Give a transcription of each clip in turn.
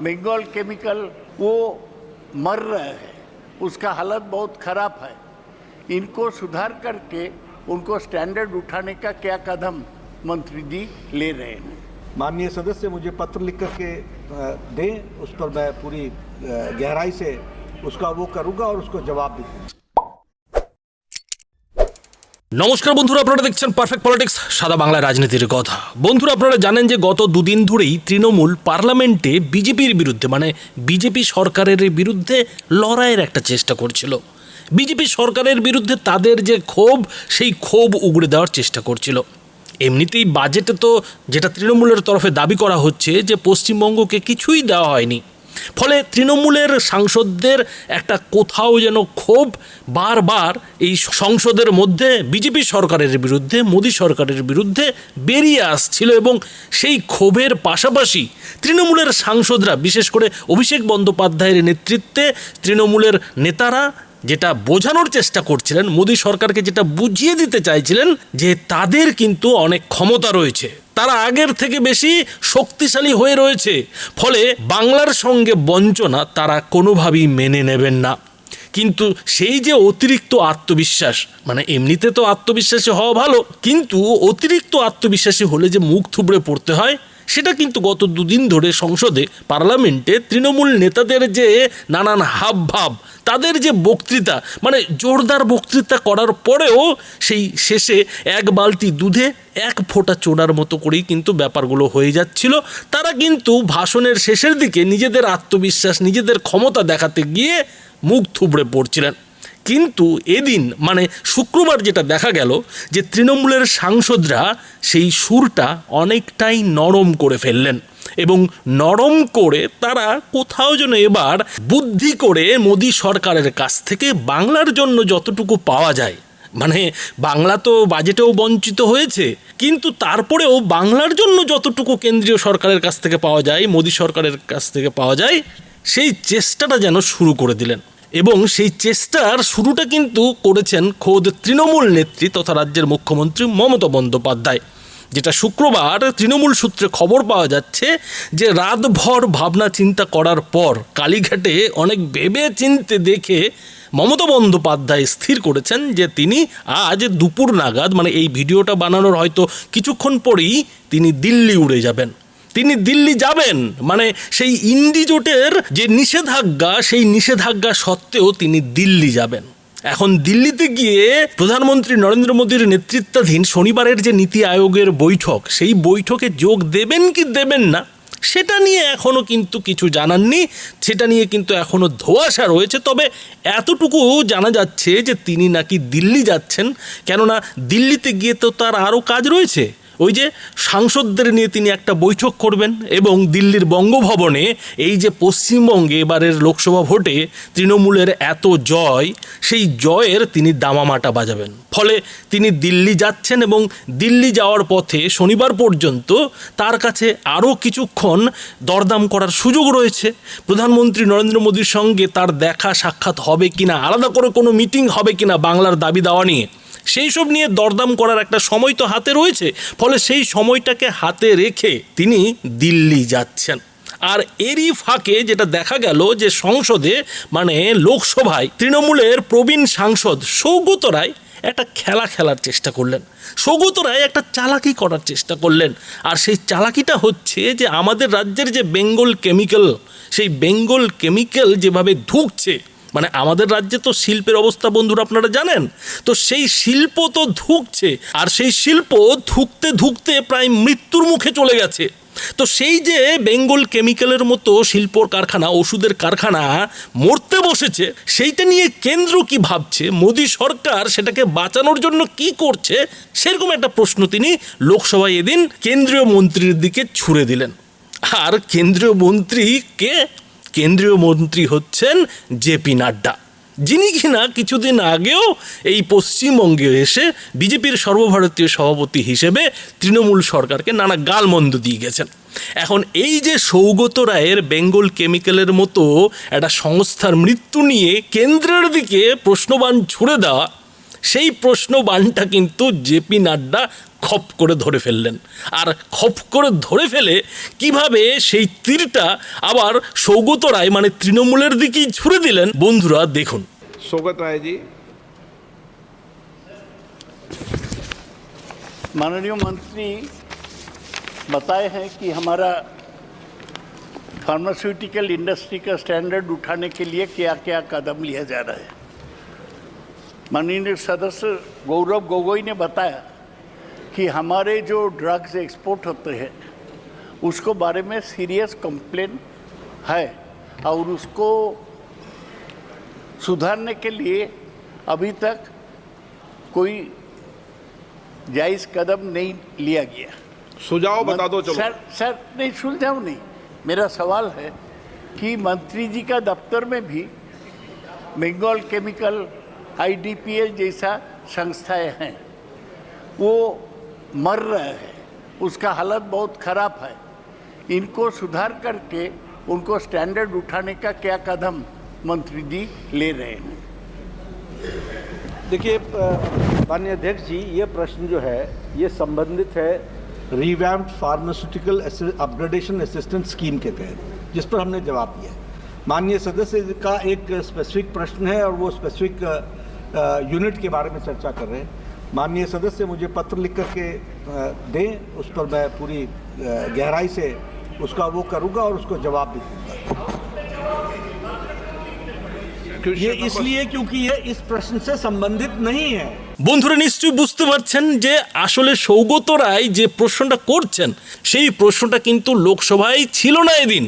Bengal chemical वो मर रहे हैं। उसका हालत बहुत खराब है। इनको सुधार करके उनको स्टैंडर्ड उठाने का क्या कदम मंत्री जी ले रहे हैं? माननीय सदस्य, मुझे पत्र लिख करके दें। उस पर मैं पूरी गहराई से उसका वो करूँगा और उसको जवाब भी दूँगा। নমস্কার বন্ধুরা, আপনারা দেখছেন পারফেক্ট পলিটিক্স সাদা বাংলা রাজনীতির কথা। বন্ধুরা, আপনারা জানেন যে গত দুদিন ধরেই তৃণমূল পার্লামেন্টে বিজেপির বিরুদ্ধে মানে বিজেপি সরকারের বিরুদ্ধে লড়াইয়ের একটা চেষ্টা করছিল। বিজেপি সরকারের বিরুদ্ধে তাদের যে ক্ষোভ, সেই ক্ষোভ উগড়ে দেওয়ার চেষ্টা করছিল। এমনিতেই বাজেটে তো যেটা তৃণমূলের তরফে দাবি করা হচ্ছে যে পশ্চিমবঙ্গকে কিছুই দেওয়া হয়নি। ফলে তৃণমূলের সাংসদদের একটা কোথাও যেন ক্ষোভ বারবার এই সংসদের মধ্যে, বিজেপি সরকারের বিরুদ্ধে, মোদী সরকারের বিরুদ্ধে বেরিয়ে আসছিল এবং সেই ক্ষোভের পাশাপাশি তৃণমূলের সাংসদরা, বিশেষ করে অভিষেক বন্দ্যোপাধ্যায়ের নেতৃত্বে তৃণমূলের নেতারা যেটা বোঝানোর চেষ্টা করছিলেন, মোদী সরকারকে যেটা বুঝিয়ে দিতে চাইছিলেন যে তাদের কিন্তু অনেক ক্ষমতা রয়েছে। তারা আগের থেকে বেশি শক্তিশালী হয়ে রয়েছে। ফলে বাংলার সঙ্গে বঞ্চনা তারা কোনোভাবেই মেনে নেবেন না। কিন্তু সেই যে অতিরিক্ত আত্মবিশ্বাস মানে এমনিতে তো আত্মবিশ্বাসী হওয়া ভালো, কিন্তু অতিরিক্ত আত্মবিশ্বাসী হলে যে মুখ থুবড়ে পড়তে হয় সেটা কিন্তু গত দুদিন ধরে সংসদে, পার্লামেন্টে তৃণমূল নেতাদের যে নানান হাব ভাব তাদের যে বক্তৃতা মানে জোরদার বক্তৃতা করার পরেও সেই শেষে এক বালতি দুধে এক ফোঁটা চোড়ার মতো করেই কিন্তু ব্যাপারগুলো হয়ে যাচ্ছিল। তারা কিন্তু ভাষণের শেষের দিকে নিজেদের আত্মবিশ্বাস, নিজেদের ক্ষমতা দেখাতে গিয়ে মুখ থুবড়ে পড়ছিলেন। কিন্তু এদিন মানে শুক্রবার যেটা দেখা গেল, যে তৃণমূলের সাংসদরা সেই সুরটা অনেকটাই নরম করে ফেললেন এবং নরম করে তারা কোথাও যেন এবার বুদ্ধি করে মোদী সরকারের কাছ থেকে বাংলার জন্য যতটুকু পাওয়া যায়। মানে বাংলা তো বাজেটেও বঞ্চিত হয়েছে, কিন্তু তারপরেও বাংলার জন্য যতটুকু কেন্দ্রীয় সরকারের কাছ থেকে পাওয়া যায়, মোদী সরকারের কাছ থেকে পাওয়া যায়, সেই চেষ্টাটা যেন শুরু করে দিলেন। এবং সেই চেষ্টার শুরুটা কিন্তু করেছেন খোদ তৃণমূল নেত্রী তথা রাজ্যের মুখ্যমন্ত্রী মমতা বন্দ্যোপাধ্যায়, যেটা শুক্রবার তৃণমূল সূত্রে খবর পাওয়া যাচ্ছে যে রাতভর ভাবনা চিন্তা করার পর কালীঘাটে অনেক ভেবে চিনতে দেখে মমতা বন্দ্যোপাধ্যায় স্থির করেছেন যে তিনি আজ দুপুর নাগাদ মানে এই ভিডিওটা বানানোর হয়তো কিছুক্ষণ পরেই তিনি দিল্লি উড়ে যাবেন। তিনি দিল্লি যাবেন। মানে সেই ইন্ডিজোটের যে নিষেধাজ্ঞা, সেই নিষেধাজ্ঞা সত্ত্বেও তিনি দিল্লি যাবেন। এখন দিল্লিতে গিয়ে প্রধানমন্ত্রী নরেন্দ্র মোদীর নেতৃত্বাধীন শনিবারের যে নীতি আয়োগের বৈঠক, সেই বৈঠকে যোগ দেবেন কি দেবেন না, সেটা নিয়ে এখনও কিন্তু কিছু জানাননি। সেটা নিয়ে কিন্তু এখনও ধোঁয়াশা রয়েছে। তবে এতটুকু জানা যাচ্ছে যে তিনি নাকি দিল্লি যাচ্ছেন। কেননা দিল্লিতে গিয়ে তো তার আরও কাজ রয়েছে। ওই যে সাংসদদের নিয়ে তিনি একটা বৈঠক করবেন এবং দিল্লির বঙ্গভবনে এই যে পশ্চিমবঙ্গে এবারের লোকসভা ভোটে তৃণমূলের এত জয়, সেই জয়ের তিনি দামামাটা বাজাবেন। ফলে তিনি দিল্লি যাচ্ছেন এবং দিল্লি যাওয়ার পথে শনিবার পর্যন্ত তার কাছে আরও কিছুক্ষণ দরদাম করার সুযোগ রয়েছে। প্রধানমন্ত্রী নরেন্দ্র মোদীর সঙ্গে তার দেখা সাক্ষাৎ হবে কিনা, আলাদা করে কোনো মিটিং হবে কিনা বাংলার দাবি দাওয়া নিয়ে সেই সব নিয়ে দরদাম করার একটা সময় তো হাতে রয়েছে, ফলে সেই সময়টাকে হাতে রেখে তিনি দিল্লি যাচ্ছেন। আর এরই ফাঁকে যেটা দেখা গেল যে সংসদে মানে লোকসভায়, তৃণমূলের প্রবীণ সাংসদ সৌগত রায় একটা খেলা খেলার চেষ্টা করলেন। সৌগত রায় একটা চালাকি করার চেষ্টা করলেন। আর সেই চালাকিটা হচ্ছে যে আমাদের রাজ্যের যে বেঙ্গল কেমিক্যাল, সেই বেঙ্গল কেমিক্যাল যেভাবে ধুকছে মানে আমাদের রাজ্যে তো শিল্পের অবস্থা বন্ধুরা আপনারা জানেন। তো সেই শিল্প তো ধুকছে, আর সেই শিল্প ধুকতে ধুকতে প্রায় মৃত্যুর মুখে চলে গেছে। তো সেই যে বেঙ্গল কেমিক্যালের মতো শিল্পর কারখানা, ওষুধের কারখানা মরতে বসেছে, সেইটা নিয়ে কেন্দ্র কি ভাবছে? মোদী সরকার সেটাকে বাঁচানোর জন্য কি করছে? সেরকম একটা প্রশ্ন তিনি লোকসভায় এদিন কেন্দ্রীয় মন্ত্রীর দিকে ছুড়ে দিলেন। আর কেন্দ্রীয় মন্ত্রী কে? কেন্দ্রীয় মন্ত্রী হচ্ছেন জেপি নাড্ডা। যিনি কিনা কিছুদিন আগেও এই পশ্চিমবঙ্গে এসে বিজেপির সর্বভারতীয় সভাপতি হিসেবে তৃণমূল সরকারকে নানা গালমন্দ দিয়ে গেছেন। এখন এই যে সৌগত রায়ের বেঙ্গল কেমিক্যালের মতো একটা সংস্থার মৃত্যু নিয়ে কেন্দ্রের দিকে প্রশ্নবান ছুড়ে দেওয়া সেই প্রশ্ন বানটা কিন্তু জেপি নাড্ডা খপ করে ধরে ফেললেন আর খপ করে ধরে ফেলে কিভাবে সেই তীরটা আবার সৌগত রায় মানে তৃণমূলের দিকেই ছুড়ে দিলেন বন্ধুরা দেখুন सौगत राय जी माननीय मंत्री बताए हैं कि हमारा फार्मास्यूटिकल इंडस्ट्री का स्टैंडर्ड उठाने के लिए क्या क्या कदम लिया जा रहा है माननीय सदस्य गौरव गोगोई ने बताया कि हमारे जो ड्रग्स एक्सपोर्ट होते हैं उसको बारे में सीरियस कंप्लेन है और उसको सुधारने के लिए अभी तक कोई जायज़ कदम नहीं लिया गया। सुझाव बता दो चलो। सर सर नहीं सुलझाओ नहीं। मेरा सवाल है कि मंत्री जी का दफ्तर में भी बंगाल केमिकल आईडीपीएल जैसा संस्थाएँ हैं, वो मर रहे हैं, उसका हालत बहुत ख़राब है। इनको सुधार करके उनको स्टैंडर्ड उठाने का क्या कदम मंत्री जी ले रहे हैं? देखिए माननीय अध्यक्ष जी, ये प्रश्न जो है, ये संबंधित है revamped pharmaceutical upgradation assistance scheme के तहत, जिस पर हमने जवाब दिया माननीय सदस्य का एक स्पेसिफिक प्रश्न है और वो स्पेसिफिक यूनिट के बारे में चर्चा कर रहे हैं माननीय सदस्य मुझे पत्र लिख करके अ, दें उस पर मैं पूरी अ, गहराई से उसका वो करूँगा और उसको जवाब भी दूंगा ये इसलिए क्योंकि ये इस प्रश्न से संबंधित नहीं है বন্ধুরা নিশ্চয়ই বুঝতে পারছেন যে আসলে সৌগত রায় যে প্রশ্নটা করছেন সেই প্রশ্নটা কিন্তু লোকসভায় ছিল না এদিন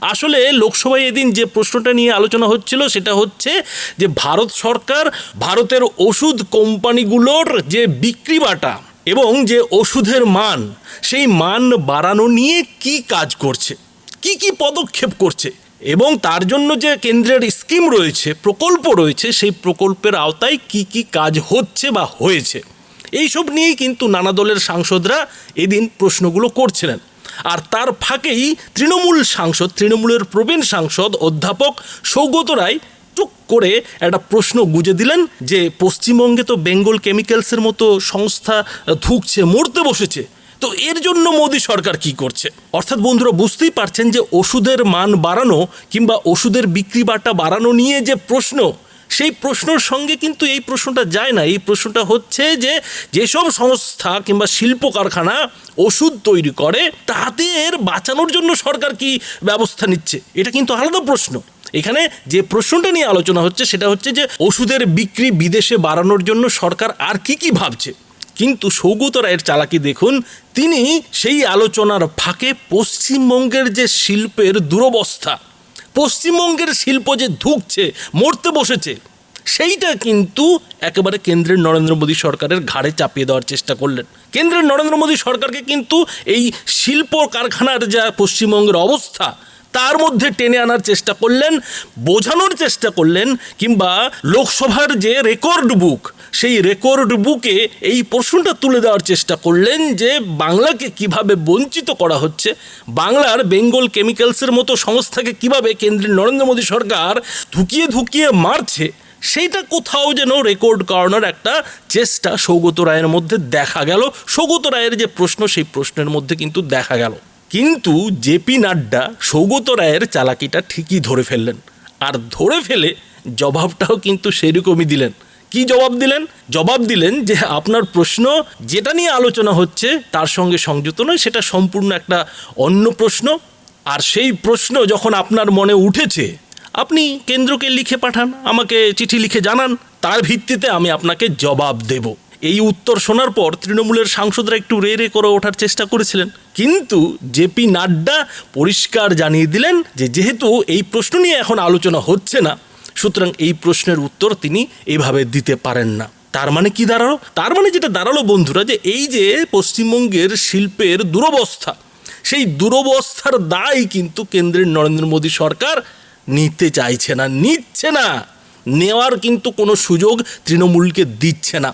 আসলে লোকসভায় এদিন যে প্রশ্নটা নিয়ে আলোচনা হচ্ছিল সেটা হচ্ছে যে ভারত সরকার ভারতের ওষুধ কোম্পানিগুলোর যে বিক্রি বাটা এবং যে ওষুধের মান, সেই মান বাড়ানো নিয়ে কি কাজ করছে? কি কি পদক্ষেপ করছে? এবং তার জন্য যে কেন্দ্রের স্কিম রয়েছে, প্রকল্প রয়েছে, সেই প্রকল্পের আওতায় কি কি কাজ হচ্ছে বা হয়েছে? এইসব নিয়েই কিন্তু নানা দলের সাংসদরা এদিন প্রশ্নগুলো করছিলেন। আর তার ফাঁকেই তৃণমূল সাংসদ, তৃণমূলের প্রবীণ সাংসদ অধ্যাপক সৌগত রায় টুক করে একটা প্রশ্ন গুজে দিলেন যে, পশ্চিমবঙ্গে তো বেঙ্গল কেমিক্যালসের মতো সংস্থা ধুকছে, মরতে বসেছে। তো এর জন্য মোদী সরকার কি করছে? অর্থাৎ বন্ধুরা, বুঝতেই পারছেন যে ওষুধের মান বাড়ানো কিংবা ওষুধের বিক্রি বাটা বাড়ানো নিয়ে যে প্রশ্ন সেই প্রশ্নর সঙ্গে কিন্তু এই প্রশ্নটা যায় না। এই প্রশ্নটা হচ্ছে যে, যেসব সংস্থা কিংবা শিল্প কারখানা ওষুধ তৈরি করে, তাদের বাঁচানোর জন্য সরকার কি ব্যবস্থা নিচ্ছে? এটা কিন্তু আলাদা প্রশ্ন। এখানে যে প্রশ্নটা নিয়ে আলোচনা হচ্ছে, সেটা হচ্ছে যে, ওষুধের বিক্রি বিদেশে বাড়ানোর জন্য সরকার আর কি কি ভাবছে? কিন্তু সৌগত রায়ের চালাকি দেখুন, তিনি সেই আলোচনার ফাঁকে পশ্চিমবঙ্গের যে শিল্পের দুরবস্থা পশ্চিমবঙ্গের শিল্প যে ধুকছে, মরতে বসেছে, সেইটা কিন্তু একেবারে কেন্দ্রের নরেন্দ্র মোদী সরকারের ঘাড়ে চাপিয়ে দেওয়ার চেষ্টা করলেন। কেন্দ্রের নরেন্দ্র মোদী সরকারকে কিন্তু এই শিল্প কারখানার যা পশ্চিমবঙ্গের অবস্থা তার মধ্যে টেনে আনার চেষ্টা করলেন, বোঝানোর চেষ্টা করলেন, কিংবা লোকসভার যে রেকর্ড বুক সেই রেকর্ড বুকে এই প্রশ্নটা তুলে দেওয়ার চেষ্টা করলেন যে বাংলাকে কীভাবে বঞ্চিত করা হচ্ছে, বাংলার বেঙ্গল কেমিক্যালসের মতো সংস্থাকে কীভাবে কেন্দ্রের নরেন্দ্র মোদী সরকার ধুকিয়ে ধুকিয়ে মারছে, সেইটা কোথাও যেন রেকর্ড করানোর একটা চেষ্টা সৌগত রায়ের মধ্যে দেখা গেল। সৌগত রায়ের যে প্রশ্ন, সেই প্রশ্নের মধ্যে কিন্তু দেখা গেল। কিন্তু জেপি নাড্ডা সৌগত রায়ের চালাকিটা ঠিকই ধরে ফেললেন। আর ধরে ফেলে জবাবটাও কিন্তু সেরকমই দিলেন। কি জবাব দিলেন? জবাব দিলেন যে আপনার প্রশ্ন যেটা নিয়ে আলোচনা হচ্ছে তার সঙ্গে সংযুক্ত নয়, সেটা সম্পূর্ণ একটা অন্য প্রশ্ন। আর সেই প্রশ্ন যখন আপনার মনে উঠেছে, আপনি কেন্দ্রকে লিখে পাঠান, আমাকে চিঠি লিখে জানান, তার ভিত্তিতে আমি আপনাকে জবাব দেব। এই উত্তর শোনার পর তৃণমূলের সাংসদরা একটু রে রে করে ওঠার চেষ্টা করেছিলেন। কিন্তু জেপি নাড্ডা পরিষ্কার জানিয়ে দিলেন যে যেহেতু এই প্রশ্ন নিয়ে এখন আলোচনা হচ্ছে না, সুতরাং এই প্রশ্নের উত্তর তিনি এভাবে দিতে পারেন না। তার মানে কি দাঁড়াল? তার মানে যেটা দাঁড়াল বন্ধুরা, যে এই যে পশ্চিমবঙ্গের শিল্পের দুরবস্থা, সেই দুরবস্থার দায় কিন্তু কেন্দ্রের নরেন্দ্র মোদী সরকার নিতে চাইছে না, নিচ্ছে না। নেওয়ার কিন্তু কোনো সুযোগ তৃণমূলকে দিচ্ছে না।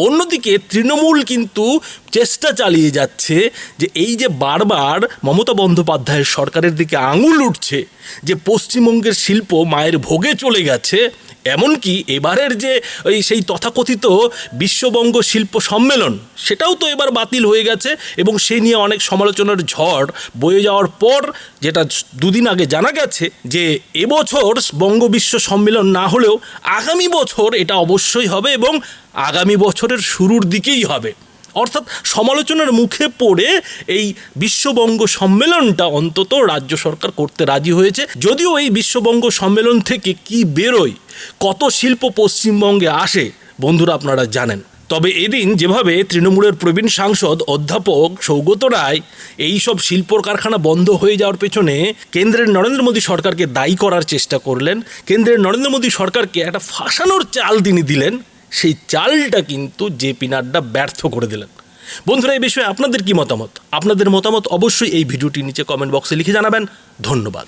অন্যদিকে তৃণমূল কিন্তু চেষ্টা চালিয়ে যাচ্ছে যে এই যে বারবার মমতা বন্দ্যোপাধ্যায়ের সরকারের দিকে আঙুল উঠছে যে পশ্চিমবঙ্গের শিল্প মায়ের ভোগে চলে গেছে এমনকি এবারের যে ওই সেই তথাকথিত বিশ্ববঙ্গ শিল্প সম্মেলন, সেটাও তো এবার বাতিল হয়ে গেছে এবং সে নিয়ে অনেক সমালোচনার ঝড় বয়ে যাওয়ার পর যেটা দুদিন আগে জানা গেছে যে এবছর বঙ্গ বিশ্ব সম্মেলন না হলেও আগামী বছর এটা অবশ্যই হবে এবং আগামী বছরের শুরুর দিকেই হবে। অর্থাৎ সমালোচনার মুখে পড়ে এই বিশ্ববঙ্গ সম্মেলনটা অন্তত রাজ্য সরকার করতে রাজি হয়েছে। যদিও এই বিশ্ববঙ্গ সম্মেলন থেকে কি বেরোয়, কত শিল্প পশ্চিমবঙ্গে আসে, বন্ধুরা আপনারা জানেন। তবে এদিন যেভাবে তৃণমূলের প্রবীণ সাংসদ, অধ্যাপক সৌগত রায় এই সব শিল্প কারখানা বন্ধ হয়ে যাওয়ার পেছনে কেন্দ্রের নরেন্দ্র মোদী সরকারকে দায়ী করার চেষ্টা করলেন। কেন্দ্রের নরেন্দ্র মোদী সরকারকে একটা ফাঁসানোর চাল তিনি দিলেন। সেই চালটা কিন্তু যে নাড্ডা ব্যর্থ করে দিলেন। বন্ধুরা, এই বিষয়ে আপনাদের কি মতামত? আপনাদের মতামত অবশ্যই এই ভিডিওটির নিচে কমেন্ট বক্সে লিখে জানাবেন। ধন্যবাদ।